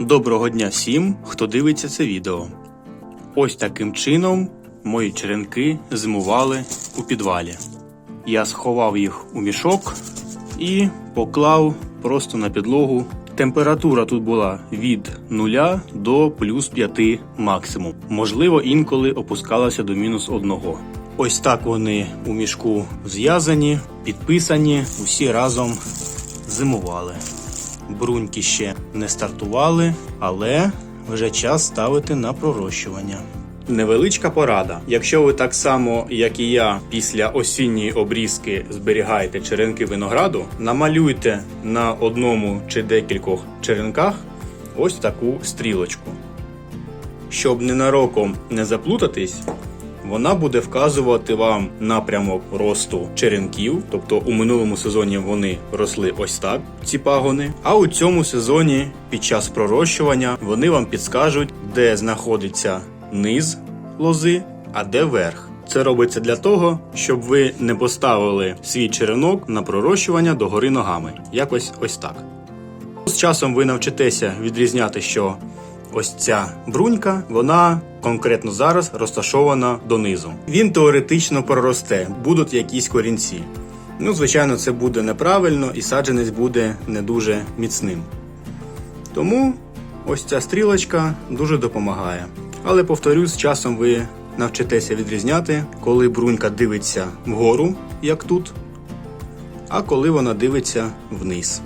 Доброго дня всім, хто дивиться це відео. Ось таким чином мої черенки зимували у підвалі. Я сховав їх у мішок і поклав просто на підлогу. Температура тут була від 0 до плюс 5 максимум. Можливо, інколи опускалася до мінус 1. Ось так вони у мішку зв'язані, підписані, усі разом зимували. Бруньки ще не стартували, але вже час ставити на пророщування. Невеличка порада. Якщо ви так само, як і я, після осінньої обрізки зберігаєте черенки винограду, намалюйте на одному чи декількох черенках ось таку стрілочку. Щоб ненароком не заплутатись, вона буде вказувати вам напрямок росту черенків, тобто у минулому сезоні вони росли ось так, ці пагони. А у цьому сезоні під час пророщування вони вам підскажуть, де знаходиться низ лози, а де верх. Це робиться для того, щоб ви не поставили свій черенок на пророщування догори ногами. Якось ось так. З часом ви навчитеся відрізняти, що ось ця брунька, вона конкретно зараз розташована донизу. Він теоретично проросте, будуть якісь корінці. Ну, звичайно, це буде неправильно і саджанець буде не дуже міцним. Тому ось ця стрілочка дуже допомагає. Але повторюсь, з часом ви навчитеся відрізняти, коли брунька дивиться вгору, як тут, а коли вона дивиться вниз.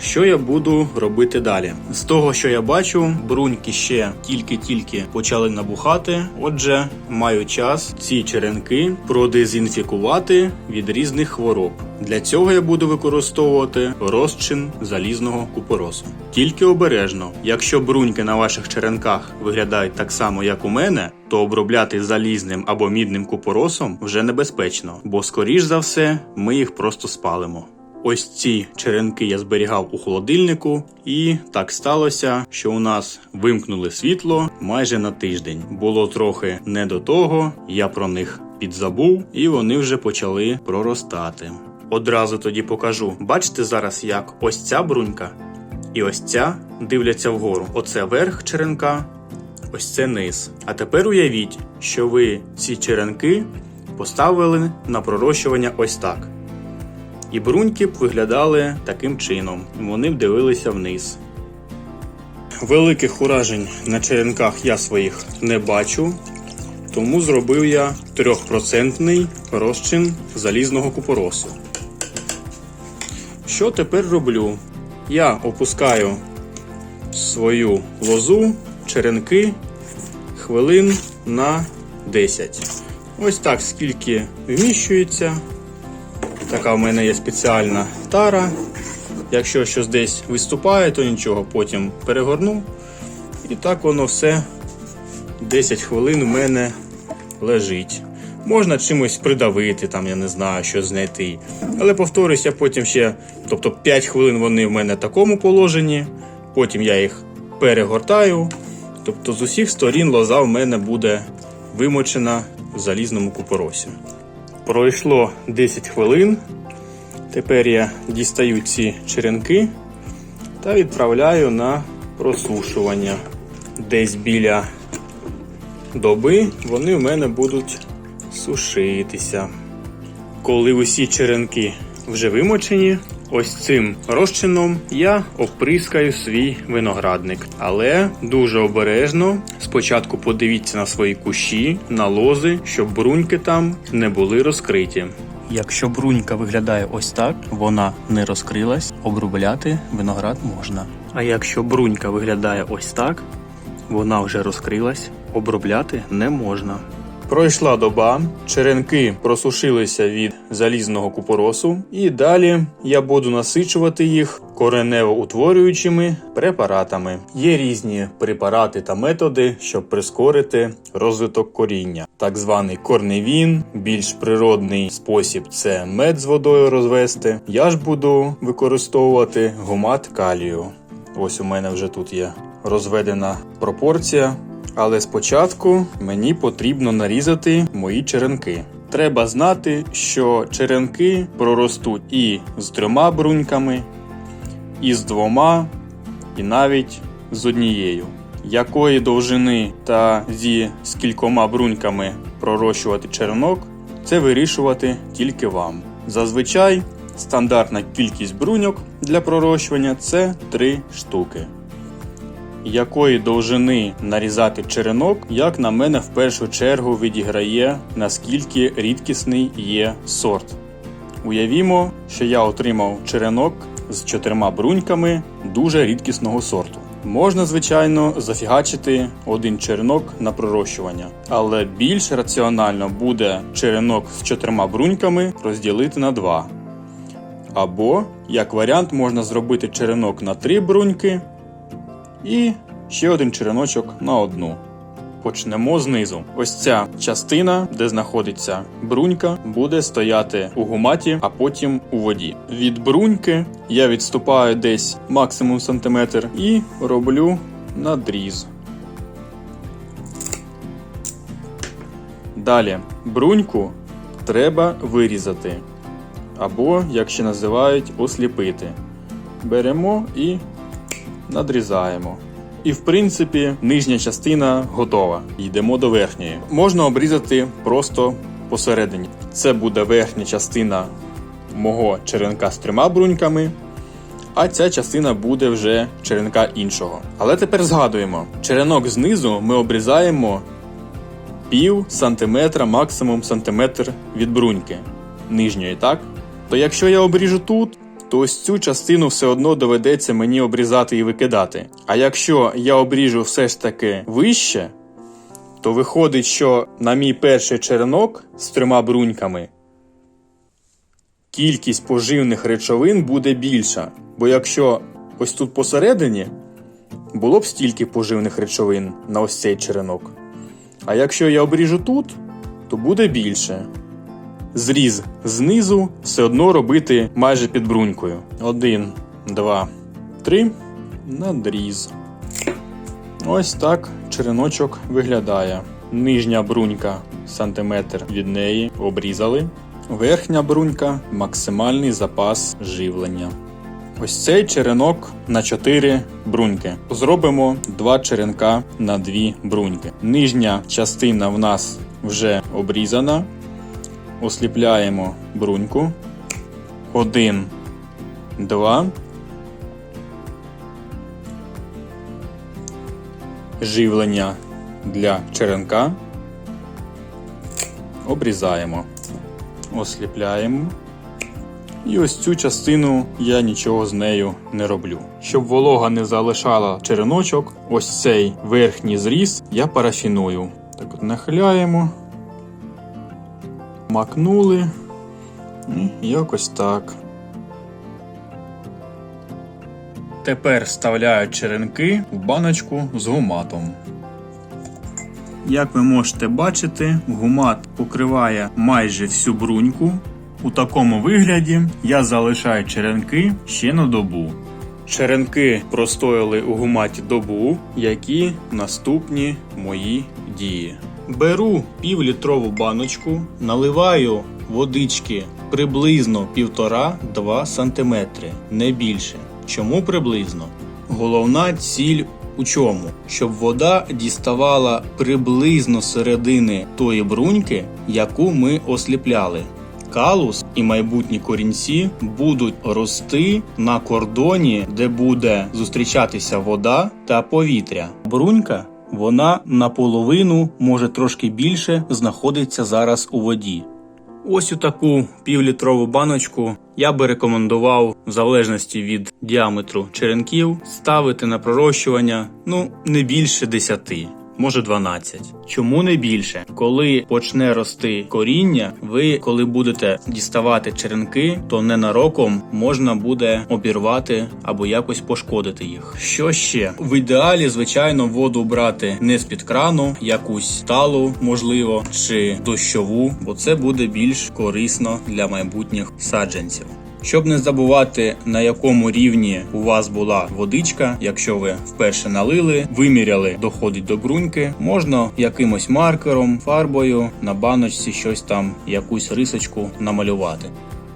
Що я буду робити далі? З того, що я бачу, бруньки ще тільки-тільки почали набухати. Отже, маю час ці черенки продезінфікувати від різних хвороб. Для цього я буду використовувати розчин залізного купоросу. Тільки обережно, якщо бруньки на ваших черенках виглядають так само, як у мене, то обробляти залізним або мідним купоросом вже небезпечно, бо скоріш за все ми їх просто спалимо. Ось ці черенки я зберігав у холодильнику, і так сталося, що у нас вимкнули світло майже на тиждень. Було трохи не до того, я про них підзабув, і вони вже почали проростати. Одразу тоді покажу. Бачите зараз, як ось ця брунька і ось ця дивляться вгору. Оце верх черенка, ось це низ. А тепер уявіть, що ви ці черенки поставили на пророщування ось так. І бруньки б виглядали таким чином. Вони б дивилися вниз. Великих уражень на черенках я своїх не бачу, тому зробив я 3% розчин залізного купоросу. Що тепер роблю? Я опускаю свою лозу, черенки хвилин на 10. Ось так скільки вміщується. Така в мене є спеціальна тара. Якщо щось десь виступає, то нічого, потім перегорну. І так воно все 10 хвилин у мене лежить. Можна чимось придавити, там, я не знаю, що знайти. Але повторюсь, я потім ще, тобто 5 хвилин вони в мене в такому положенні, потім я їх перегортаю. Тобто з усіх сторін лоза в мене буде вимочена в залізному купоросі. Пройшло 10 хвилин. Тепер я дістаю ці черенки та відправляю на просушування. Десь біля доби вони в мене будуть сушитися. Коли усі черенки вже вимочені, ось цим розчином я оприскаю свій виноградник. Але дуже обережно. Спочатку подивіться на свої кущі, на лози, щоб бруньки там не були розкриті. Якщо брунька виглядає ось так, вона не розкрилась, обробляти виноград можна. А якщо брунька виглядає ось так, вона вже розкрилась, обробляти не можна. Пройшла доба, черенки просушилися від залізного купоросу, і далі я буду насичувати їх коренево-утворюючими препаратами. Є різні препарати та методи, щоб прискорити розвиток коріння. Так званий корневін, більш природний спосіб це мед з водою розвести. Я ж буду використовувати гумат калію. Ось у мене вже тут є розведена пропорція. Але спочатку мені потрібно нарізати мої черенки. Треба знати, що черенки проростуть і з трьома бруньками, і з двома, і навіть з однією. Якої довжини та зі скількома бруньками пророщувати черенок, це вирішувати тільки вам. Зазвичай стандартна кількість бруньок для пророщування це 3 штуки. Якої довжини нарізати черенок, як на мене, в першу чергу відіграє наскільки рідкісний є сорт. Уявімо, що я отримав черенок з чотирма бруньками дуже рідкісного сорту. Можна, звичайно, зафігачити один черенок на пророщування, але більш раціонально буде черенок з чотирма бруньками розділити на два. Або, як варіант, можна зробити черенок на три бруньки і ще один череночок на одну. Почнемо знизу. Ось ця частина, де знаходиться брунька, буде стояти у гуматі, а потім у воді. Від бруньки я відступаю десь максимум сантиметр і роблю надріз. Далі бруньку треба вирізати, або, як ще називають, осліпити. Беремо і надрізаємо. І в принципі нижня частина готова. Йдемо до верхньої. Можна обрізати просто посередині. Це буде верхня частина мого черенка з трьома бруньками, а ця частина буде вже черенка іншого. Але тепер згадуємо: черенок знизу ми обрізаємо пів сантиметра, максимум сантиметр від бруньки нижньої, так? То якщо я обріжу тут, то ось цю частину все одно доведеться мені обрізати і викидати. А якщо я обріжу все ж таки вище, то виходить, що на мій перший черенок з трьома бруньками кількість поживних речовин буде більша. Бо якщо ось тут посередині було б стільки поживних речовин на ось цей черенок. А якщо я обріжу тут, то буде більше. Зріз знизу все одно робити майже під брунькою. Один, два, три. Надріз. Ось так череночок виглядає. Нижня брунька сантиметр від неї обрізали. Верхня брунька максимальний запас живлення. Ось цей черенок на 4 бруньки. Зробимо 2 черенка на 2 бруньки. Нижня частина в нас вже обрізана. Осліпляємо бруньку. Один, два. Живлення для черенка. Обрізаємо. Осліпляємо. І ось цю частину я нічого з нею не роблю. Щоб волога не залишала череночок, ось цей верхній зріз я парафіную. Так от нахиляємо макнули. І якось так. Тепер вставляю черенки в баночку з гуматом. Як ви можете бачити, гумат покриває майже всю бруньку. У такому вигляді я залишаю черенки ще на добу. Черенки простояли у гуматі добу, які наступні мої дії. Беру півлітрову баночку, наливаю водички приблизно 1,5-2 см, не більше. Чому приблизно? Головна ціль у чому? Щоб вода діставала приблизно середини тої бруньки, яку ми осліпляли. Калус і майбутні корінці будуть рости на кордоні, де буде зустрічатися вода та повітря. Брунька вона наполовину, може трошки більше, знаходиться зараз у воді. Ось у таку півлітрову баночку я би рекомендував, в залежності від діаметру черенків, ставити на пророщування ну не більше 10, може 12. Чому не більше? Коли почне рости коріння, ви коли будете діставати черенки, то ненароком можна буде обірвати або якось пошкодити їх. Що ще в ідеалі, звичайно, воду брати не з під крану, якусь талу, можливо, чи дощову, бо це буде більш корисно для майбутніх саджанців. Щоб не забувати на якому рівні у вас була водичка, якщо ви вперше налили, виміряли, доходить до бруньки, можна якимось маркером, фарбою на баночці щось там, якусь рисочку намалювати.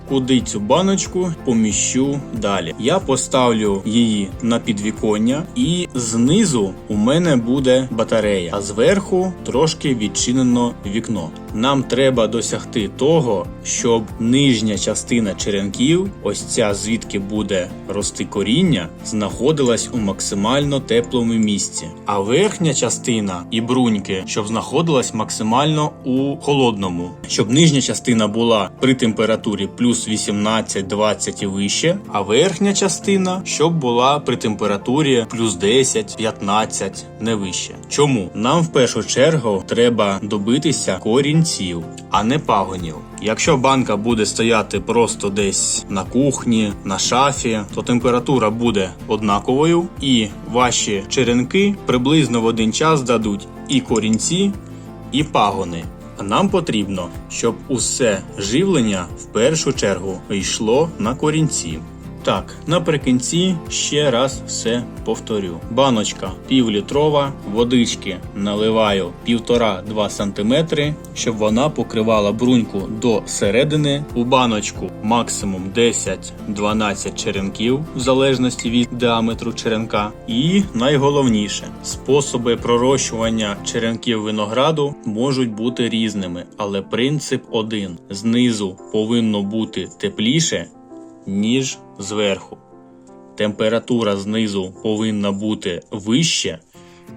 куди цю баночку поміщу далі. Я поставлю її на підвіконня, і знизу у мене буде батарея, а зверху трошки відчинено вікно. Нам треба досягти того, щоб нижня частина черенків, ось ця звідки буде рости коріння, знаходилась у максимально теплому місці, а верхня частина і бруньки, щоб знаходилась максимально у холодному, щоб нижня частина була при температурі плюс 18-20 і вище, а верхня частина щоб була при температурі плюс 10-15 не вище. Чому? Нам в першу чергу треба добитися корінців, а не пагонів. Якщо банка буде стояти просто десь на кухні, на шафі, то температура буде однаковою, і ваші черенки приблизно в один час дадуть і корінці, і пагони. Нам потрібно, щоб усе живлення в першу чергу йшло на корінці. Так, наприкінці ще раз все повторю. Баночка півлітрова, водички наливаю 1,5-2 см, щоб вона покривала бруньку до середини. У баночку максимум 10-12 черенків, в залежності від діаметру черенка. І найголовніше, способи пророщування черенків винограду можуть бути різними, але принцип один: знизу повинно бути тепліше ніж зверху. Температура знизу повинна бути вище,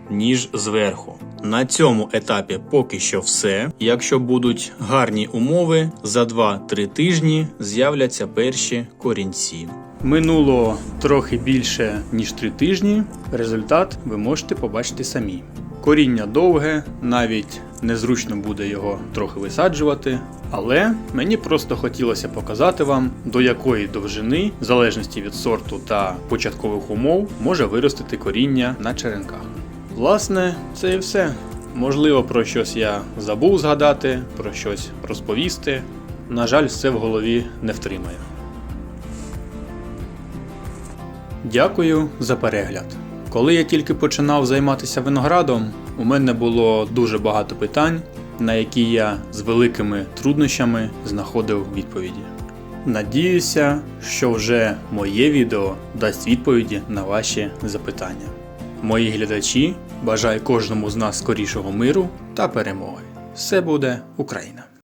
ніж зверху. На цьому етапі поки що все. Якщо будуть гарні умови, за 2-3 тижні з'являться перші корінці. Минуло трохи більше ніж 3 тижні. Результат ви можете побачити самі. Коріння довге, навіть незручно буде його трохи висаджувати. Але мені просто хотілося показати вам, до якої довжини, в залежності від сорту та початкових умов, може виростити коріння на черенках. Власне, це і все. Можливо, про щось я забув згадати, про щось розповісти. На жаль, все в голові не втримаю. Дякую за перегляд. Коли я тільки починав займатися виноградом, у мене було дуже багато питань, на які я з великими труднощами знаходив відповіді. Надіюся, що вже моє відео дасть відповіді на ваші запитання. Мої глядачі бажаю кожному з нас скорішого миру та перемоги. Все буде Україна!